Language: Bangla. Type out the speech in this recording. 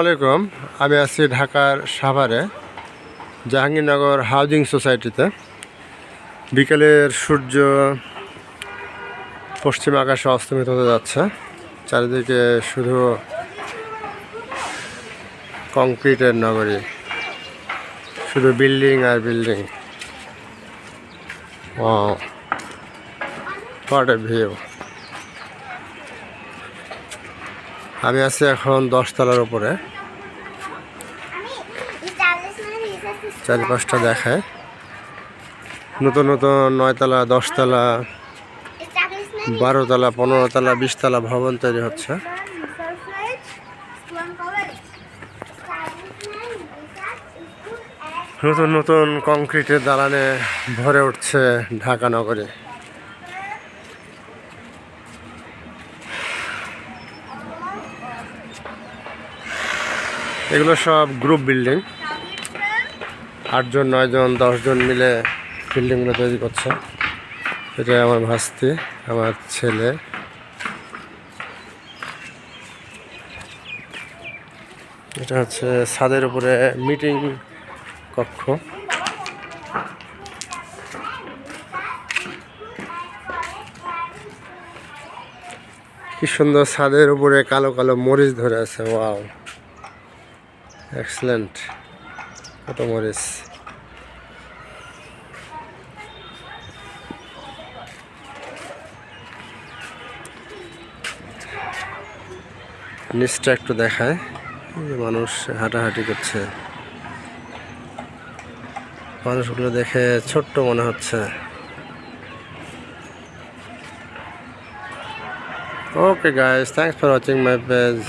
আলাইকুম। আমি আছি ঢাকার সাভারে, জাহাঙ্গীরনগর হাউজিং সোসাইটিতে। বিকেলের সূর্য পশ্চিম আকাশে অস্তমিত হতে যাচ্ছে। চারিদিকে শুধু কংক্রিটের নগরী, শুধু বিল্ডিং আর বিল্ডিং। ও হোয়াট ভিউ আমি আছি এখন দশতলার উপরে। চারিপাশটা দেখায়। নতুন নতুন নয়তলা, দশতলা, বারোতলা, পনেরোতলা, বিশতলা ভবন তৈরি হচ্ছে। নতুন নতুন কংক্রিটের দালানে ভরে উঠছে ঢাকা নগরে। এগুলো সব গ্রুপ বিল্ডিং আটজন, নয়জন, দশজন মিলে বিল্ডিংগুলো তৈরি করছে। এটা আমার ভাস্তি, আমার ছেলে। এটা হচ্ছে ছাদের উপরে মিটিং কক্ষ। কি সুন্দর ছাদের উপরে কালো কালো মরিচ ধরে আছে ওয়াও এক্সেলেন্ট মরিচ নিচটা একটু দেখায় যে মানুষ হাঁটাহাঁটি করছে। মানুষগুলো দেখে ছোট্ট মনে হচ্ছে। Okay guys thanks for watching my page